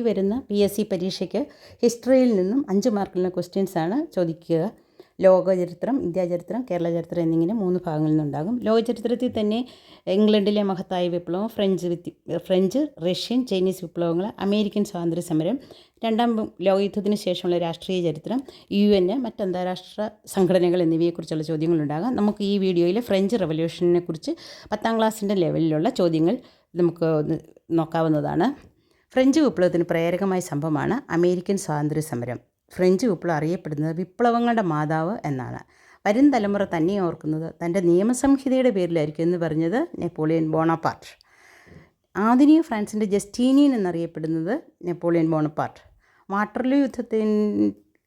ഈ വരുന്ന P S C പരീക്ഷയ്ക്ക് ഹിസ്റ്ററിയിൽ നിന്നും അഞ്ച് മാർക്കിലുള്ള ക്വസ്റ്റ്യൻസാണ് ചോദിക്കുക. ലോകചരിത്രം ഇന്ത്യാചരിത്രം കേരള ചരിത്രം എന്നിങ്ങനെ മൂന്ന് ഭാഗങ്ങളിൽ നിന്നുണ്ടാകും. ലോകചരിത്രത്തിൽ തന്നെ ഇംഗ്ലണ്ടിലെ മഹത്തായ വിപ്ലവം ഫ്രഞ്ച് ഫ്രഞ്ച് റഷ്യൻ ചൈനീസ് വിപ്ലവങ്ങൾ അമേരിക്കൻ സ്വാതന്ത്ര്യ സമരം രണ്ടാം ലോകയുദ്ധത്തിന് ശേഷമുള്ള രാഷ്ട്രീയ ചരിത്രം യു എൻ മറ്റ് അന്താരാഷ്ട്ര സംഘടനകൾ എന്നിവയെക്കുറിച്ചുള്ള ചോദ്യങ്ങളുണ്ടാകാം. നമുക്ക് ഈ വീഡിയോയിൽ ഫ്രഞ്ച് റവല്യൂഷനെ കുറിച്ച് പത്താം ക്ലാസ്സിന്റെ ലെവലിലുള്ള ചോദ്യങ്ങൾ നമുക്ക് നോക്കാവുന്നതാണ്. ഫ്രഞ്ച് വിപ്ലവത്തിന് പ്രേരകമായ സംഭവമാണ് അമേരിക്കൻ സ്വാതന്ത്ര്യ സമരം ഫ്രഞ്ച് വിപ്ലവം അറിയപ്പെടുന്നത് വിപ്ലവങ്ങളുടെ മാതാവ് എന്നാണ്. വരും തലമുറ തന്നെ ഓർക്കുന്നത് തന്റെ നിയമസംഹിതയുടെ പേരിലായിരിക്കും എന്ന് പറഞ്ഞത് നെപ്പോളിയൻ ബോണപ്പാർട്ട്. ആധുനിക ഫ്രാൻസിന്റെ ജസ്റ്റീനിയൻ എന്നറിയപ്പെടുന്നത് നെപ്പോളിയൻ ബോണപ്പാർട്ട്. വാട്ടർലൂ യുദ്ധത്തിൽ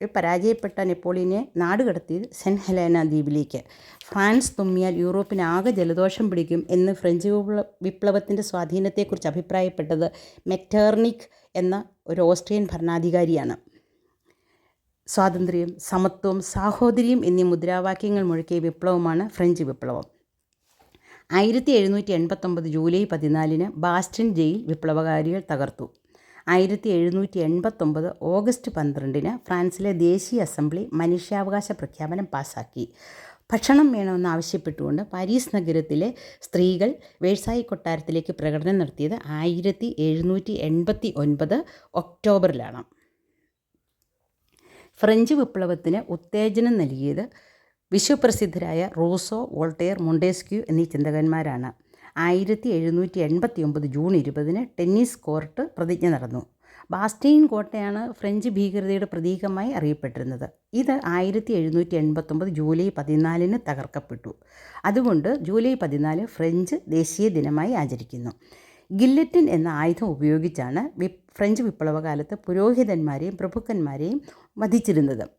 പരാജയപ്പെട്ട നെപ്പോളിയനെ നാടുകടത്തിയത് സെൻ ഹെലേന ദ്വീപിലേക്ക്. ഫ്രാൻസ് തുമ്മിയാൽ യൂറോപ്പിന് ആകെ ജലദോഷം പിടിക്കും എന്ന് ഫ്രഞ്ച് വിപ്ലവ വിപ്ലവത്തിന്റെ സ്വാധീനത്തെക്കുറിച്ച് അഭിപ്രായപ്പെട്ടത് മെറ്റേർണിക് എന്ന ഒരു ഓസ്ട്രിയൻ ഭരണാധികാരിയാണ്. സ്വാതന്ത്ര്യം സമത്വം സാഹോദര്യം എന്നീ മുദ്രാവാക്യങ്ങൾ മുഴക്കിയ വിപ്ലവമാണ് ഫ്രഞ്ച് വിപ്ലവം. ആയിരത്തി എഴുന്നൂറ്റി എൺപത്തൊമ്പത് ജൂലൈ പതിനാലിന് ബാസ്റ്റിൻ ജയിൽ വിപ്ലവകാരികൾ തകർത്തു. ആയിരത്തി എഴുന്നൂറ്റി എൺപത്തൊമ്പത് ഓഗസ്റ്റ് പന്ത്രണ്ടിന് ഫ്രാൻസിലെ ദേശീയ അസംബ്ലി മനുഷ്യാവകാശ പ്രഖ്യാപനം പാസാക്കി. ഭക്ഷണം വേണമെന്ന് ആവശ്യപ്പെട്ടുകൊണ്ട് പാരീസ് നഗരത്തിലെ സ്ത്രീകൾ വേഴ്സായി കൊട്ടാരത്തിലേക്ക് പ്രകടനം നടത്തിയത് ആയിരത്തി എഴുന്നൂറ്റി എൺപത്തി ഒൻപത് ഒക്ടോബറിലാണ്. ഫ്രഞ്ച് വിപ്ലവത്തിന് ഉത്തേജനം നൽകിയത് വിശ്വപ്രസിദ്ധരായ റൂസോ വോൾട്ടെയർ മൊണ്ടേസ്ക്യൂ എന്നീ ചിന്തകന്മാരാണ്. ആയിരത്തി എഴുന്നൂറ്റി എൺപത്തി ഒമ്പത് ജൂൺ ഇരുപതിന് ടെന്നീസ് കോർട്ട് പ്രതിജ്ഞ നടന്നു. ബാസ്റ്റീൻ കോട്ടയാണ് ഫ്രഞ്ച് ഭീകരതയുടെ പ്രതീകമായി അറിയപ്പെട്ടിരുന്നത്. ഇത് ആയിരത്തി എഴുന്നൂറ്റി എൺപത്തൊമ്പത് ജൂലൈ പതിനാലിന് തകർക്കപ്പെട്ടു. അതുകൊണ്ട് ജൂലൈ പതിനാല് ഫ്രഞ്ച് ദേശീയ ദിനമായി ആചരിക്കുന്നു. ഗില്ലറ്റിൻ എന്ന ആയുധം ഉപയോഗിച്ചാണ് വി ഫ്രഞ്ച് വിപ്ലവകാലത്ത് പുരോഹിതന്മാരെയും പ്രഭുക്കന്മാരെയും വധിച്ചിരുന്നത്.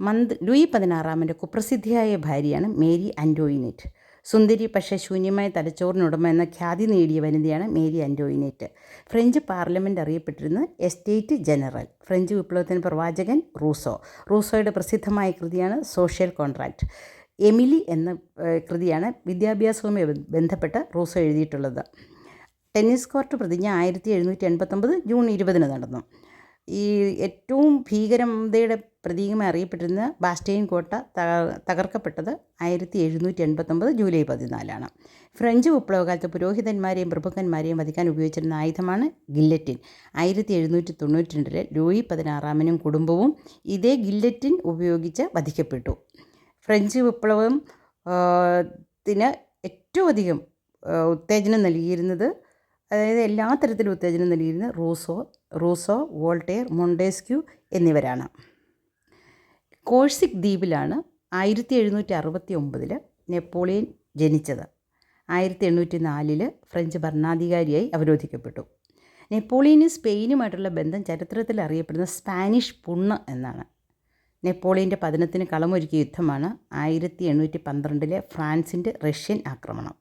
മന്ത് ലൂയി പതിനാറാമന്റെ കുപ്രസിദ്ധിയായ ഭാര്യയാണ് മേരി ആന്റോയിനേറ്റ് സുന്ദരി പക്ഷേ ശൂന്യമായ തലച്ചോറിനുടമ എന്ന ഖ്യാതി നേടിയ വനിതയാണ് മേരി ആന്റോയിനേറ്റ് ഫ്രഞ്ച് പാർലമെന്റ് അറിയപ്പെട്ടിരുന്ന എസ്റ്റേറ്റ് ജനറൽ. ഫ്രഞ്ച് വിപ്ലവത്തിന് പ്രവാചകൻ റൂസോ. റൂസോയുടെ പ്രസിദ്ധമായ കൃതിയാണ് സോഷ്യൽ കോൺട്രാക്റ്റ് എമിലി എന്ന കൃതിയാണ് വിദ്യാഭ്യാസവുമായി ബന്ധപ്പെട്ട് റൂസോ എഴുതിയിട്ടുള്ളത്. ടെന്നീസ് കോർട്ട് പ്രതിജ്ഞ ആയിരത്തി എഴുന്നൂറ്റി എൺപത്തൊമ്പത് ജൂൺ ഇരുപതിന് നടന്നു. ഈ ഏറ്റവും ഭീകരതയുടെ പ്രതീകമായി അറിയപ്പെട്ടിരുന്ന ബാസ്റ്റെയിൻ കോട്ട തകർക്കപ്പെട്ടത് ആയിരത്തി എഴുന്നൂറ്റി എൺപത്തൊമ്പത് ജൂലൈ പതിനാലാണ്. ഫ്രഞ്ച് വിപ്ലവകാലത്ത് പുരോഹിതന്മാരെയും പ്രഭുക്കന്മാരെയും വധിക്കാൻ ഉപയോഗിച്ചിരുന്ന ആയുധമാണ് ഗില്ലറ്റിൻ. ആയിരത്തി എഴുന്നൂറ്റി തൊണ്ണൂറ്റി രണ്ടിലെ ലൂയി പതിനാറാമനും കുടുംബവും ഇതേ ഗില്ലറ്റിൻ ഉപയോഗിച്ച് വധിക്കപ്പെട്ടു. ഫ്രഞ്ച് വിപ്ലവം ത്തിന് ഏറ്റവും അധികം ഉത്തേജനം നൽകിയിരുന്നത് അതായത് എല്ലാ തരത്തിലും ഉത്തേജനം നൽകിയിരുന്നത് റൂസോ റൂസോ വോൾട്ടെയർ മൊണ്ടേസ്ക്യൂ എന്നിവരാണ്. കോഴ്സിക് ദ്വീപിലാണ് ആയിരത്തി എഴുന്നൂറ്റി അറുപത്തി ഒമ്പതിൽ നെപ്പോളിയൻ ജനിച്ചത്. ആയിരത്തി എണ്ണൂറ്റി നാലിൽ ഫ്രഞ്ച് ഭരണാധികാരിയായി അവരോധിക്കപ്പെട്ടു. നെപ്പോളിയന് സ്പെയിനുമായിട്ടുള്ള ബന്ധം ചരിത്രത്തിൽ അറിയപ്പെടുന്ന സ്പാനിഷ് പുണ്ണ് എന്നാണ്. നെപ്പോളിയന്റെ പതനത്തിന് കളമൊരുക്കിയ യുദ്ധമാണ് ആയിരത്തി എണ്ണൂറ്റി പന്ത്രണ്ടിലെ ഫ്രാൻസിന്റെ റഷ്യൻ ആക്രമണം.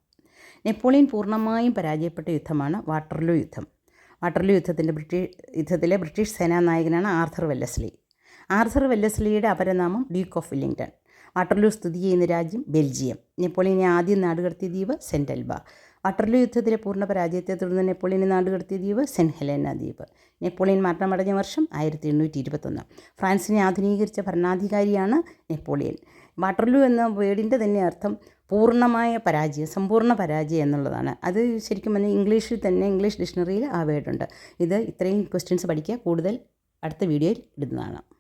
നെപ്പോളിയൻ പൂർണമായും പരാജയപ്പെട്ട യുദ്ധമാണ് വാട്ടർലൂ യുദ്ധം. വാട്ടർലൂ യുദ്ധത്തിന്റെ ബ്രിട്ടീഷ് യുദ്ധത്തിലെ ബ്രിട്ടീഷ് സേനാനായകനാണ് ആർഥർ വെല്ലസ്ലി. ആർഥർ വെല്ലസ്ലിയുടെ അപരനാമം ഡ്യൂക്ക് ഓഫ് വില്ലിംഗ്ടൺ. വാട്ടർലൂ സ്ഥിതി ചെയ്യുന്ന രാജ്യം ബെൽജിയം. നെപ്പോളിയനെ ആദ്യം നാടുകടത്തിയ ദ്വീപ് സെന്റ് അൽബ വാട്ടർലൂ യുദ്ധത്തിലെ പൂർണ പരാജയത്തെ തുടർന്ന് നെപ്പോളിയനെ നാടുകടത്തിയ ദ്വീപ് സെന്റ് ഹെലേന ദ്വീപ്. നെപ്പോളിയൻ മരണമടഞ്ഞ വർഷം ആയിരത്തി എണ്ണൂറ്റി ഇരുപത്തൊന്ന് ഫ്രാൻസിനെ ആധുനീകരിച്ച ഭരണാധികാരിയാണ് നെപ്പോളിയൻ. വാട്ടർലൂ എന്ന വേർഡിന്റെ തന്നെ അർത്ഥം പൂർണമായ പരാജയം സമ്പൂർണ പരാജയം എന്നുള്ളതാണ്. അത് ശരിക്കും പറഞ്ഞാൽ ഇംഗ്ലീഷിൽ തന്നെ ഇംഗ്ലീഷ് ഡിക്ഷണറിയിൽ ആ ഇത് ഇത്രയും ക്വസ്റ്റ്യൻസ് പഠിക്കുക. കൂടുതൽ അടുത്ത വീഡിയോയിൽ ഇടുന്നതാണ്.